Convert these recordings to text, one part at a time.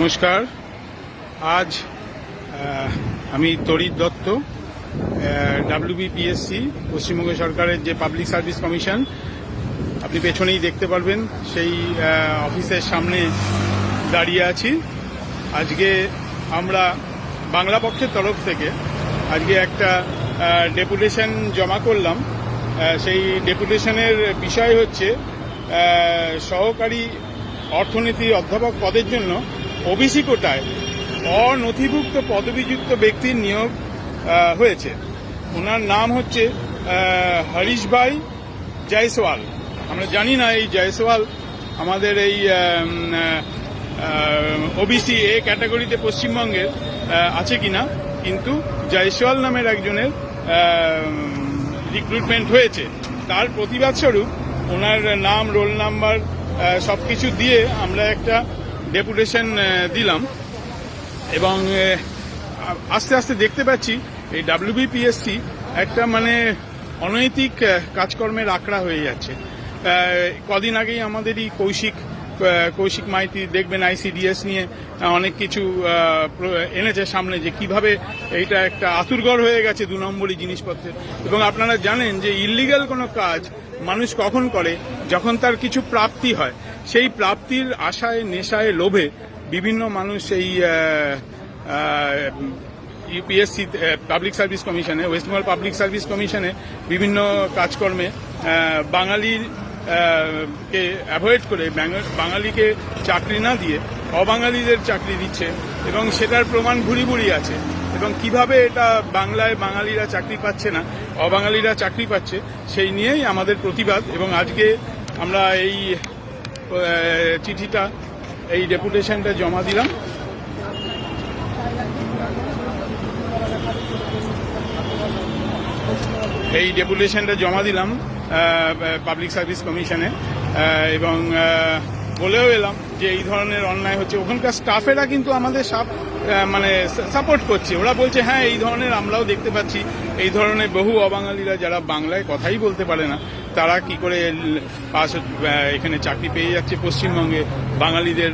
নমস্কার। আজ আমি তরিত দত্ত ডাব্লিউবিপিএসসি পশ্চিমবঙ্গ সরকারের যে পাবলিক সার্ভিস কমিশন আপনি পেছনেই দেখতে পারবেন, সেই অফিসের সামনে দাঁড়িয়ে আছি। আজকে আমরা বাংলা পক্ষের তরফ থেকে আজকে একটা ডেপুটেশন জমা করলাম। সেই ডেপুটেশনের বিষয় হচ্ছে সহকারী অর্থনীতি অধ্যাপক পদের জন্য ওবিসি কোটায় অনথিভুক্ত পদবিযুক্ত ব্যক্তির নিয়োগ হয়েছে। ওনার নাম হচ্ছে হরিশ ভাই জয়সওয়াল। আমরা জানি না এই জয়সওয়াল আমাদের এই ওবিসি এ ক্যাটাগরিতে পশ্চিমবঙ্গের আছে কিনা, কিন্তু জয়সওয়াল নামের একজনের রিক্রুটমেন্ট হয়েছে। তার প্রতিবাদ স্বরূপ ওনার নাম রোল নাম্বার সব কিছু দিয়ে আমরা একটা ডেপুটেশন দিলাম এবং আস্তে আস্তে দেখতে পাচ্ছি এই ডাব্লিউবিপিএসসি একটা মানে অনৈতিক কাজকর্মের আঁকড়া হয়ে যাচ্ছে। কদিন আগেই আমাদেরই কৌশিক কৌশিক মাইতি দেখবেন আইসিডিএস নিয়ে অনেক কিছু এনেছে সামনে যে কীভাবে এইটা একটা আতুরগড় হয়ে গেছে দু নম্বরই জিনিসপত্রের। এবং আপনারা জানেন যে ইলিগাল কোনো কাজ মানুষ কখন করে? যখন তার কিছু প্রাপ্তি হয়। সেই প্রাপ্তির আশায়, নেশায়, লোভে বিভিন্ন মানুষ এই ইউপিএসসি পাবলিক সার্ভিস কমিশনে, ওয়েস্ট বেঙ্গল পাবলিক সার্ভিস কমিশনে বিভিন্ন কাজকর্মে বাঙালির কে অ্যাভয়েড করে বাঙালিকে চাকরি না দিয়ে অবাঙালিদের চাকরি দিচ্ছে এবং সেটার প্রমাণ ভুরি ভুরি আছে। এবং কীভাবে এটা বাংলায় বাঙালিরা চাকরি পাচ্ছে না, অবাঙালিরা চাকরি পাচ্ছে, সেই নিয়েই আমাদের প্রতিবাদ এবং আজকে আমরা এই চিঠিটা, এই ডেপুটেশনটা জমা দিলাম। এই ডেপুটেশনটা জমা দিলাম। পাবলিক সার্ভিস কমিশনে এবং বলেও এলাম যে এই ধরনের অন্যায় হচ্ছে। ওখানকার স্টাফেরা কিন্তু আমাদের মানে সাপোর্ট করছে। ওরা বলছে হ্যাঁ এই ধরনের আমরাও দেখতে পাচ্ছি। এই ধরনের বহু অবাঙালিরা যারা বাংলায় কথাই বলতে পারে না, তারা কি করে পাস এখানে চাকরি পেয়ে যাচ্ছে পশ্চিমবঙ্গে। বাঙালিদের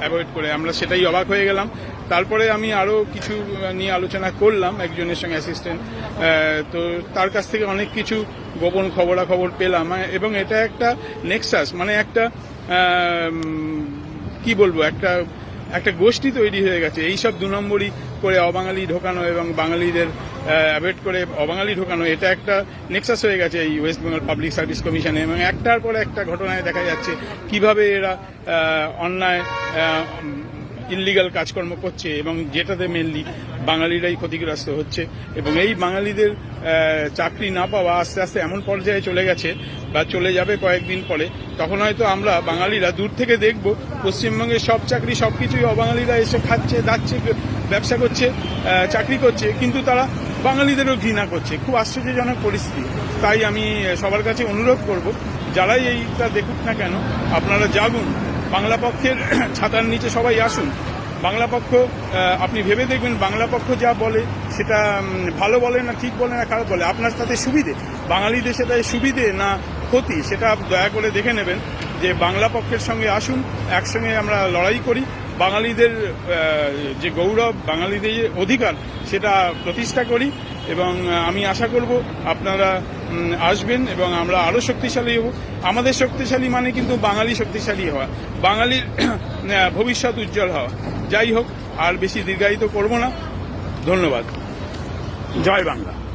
অ্যাভয়েড করে। আমরা সেটাই অবাক হয়ে গেলাম। তারপরে আমি আরও কিছু নিয়ে আলোচনা করলাম একজনের সঙ্গে অ্যাসিস্ট্যান্ট তো তার কাছ থেকে অনেক কিছু গোপন খবরাখবর পেলাম এবং এটা একটা নেক্সাস মানে একটা কি বলব, একটা একটা গোষ্ঠী তৈরি হয়ে গেছে। এই সব দু নম্বরই করে অবাঙালি ঢোকানো এবং বাঙালিদের অ্যাভয়েড করে অবাঙালি ঢোকানো, এটা একটা নেক্সাস হয়ে গেছে এই ওয়েস্ট বেঙ্গল পাবলিক সার্ভিস কমিশনে এবং একটার পর একটা ঘটনায় দেখা যাচ্ছে কীভাবে এরা অন্যায় ইলিগাল কাজকর্ম করছে এবং যেটাতে মেনলি বাঙালিরাই ক্ষতিগ্রস্ত হচ্ছে এবং এই বাঙালিদের চাকরি না পাওয়া আস্তে আস্তে এমন পর্যায়ে চলে গেছে বা চলে যাবে কয়েকদিন পরে, তখন হয়তো আমরা বাঙালিরা দূর থেকে দেখব পশ্চিমবঙ্গের সব চাকরি সব কিছুই অবাঙালিরা এসে খাচ্ছে, দাচ্ছে, ব্যবসা করছে চাকরি করছে, কিন্তু তারা বাঙালিদেরও ঘৃণা করছে। খুব আশ্চর্যজনক পরিস্থিতি। তাই আমি সবার কাছে অনুরোধ করব, যারাই এইটা দেখুক না কেন, আপনারা জাগুন বাংলা পক্ষের ছাতার নিচে সবাই আসুন। বাংলা পক্ষ আপনি ভেবে দেখবেন বাংলা পক্ষ যা বলে সেটা ভালো বলে না ঠিক বলে না খারাপ বলে। আপনার সাথে সুবিধে। বাঙালিদের সেটা সুবিধে না ক্ষতি, সেটা দয়া করে দেখে নেবেন যে বাংলা পক্ষের সঙ্গে আসুন, একসঙ্গে আমরা লড়াই করি। বাঙালিদের যে গৌরব, বাঙালিদের অধিকার, সেটা প্রতিষ্ঠা করি এবং আমি আশা করব আপনারা আসবেন এবং আমরা আরও শক্তিশালী হব। আমাদের শক্তিশালী মানে কিন্তু বাঙালি শক্তিশালী হওয়া। বাঙালির ভবিষ্যৎ উজ্জ্বল হওয়া। যাই হোক, আর বেশি দীর্ঘায়িত করব না। ধন্যবাদ। জয় বাংলা।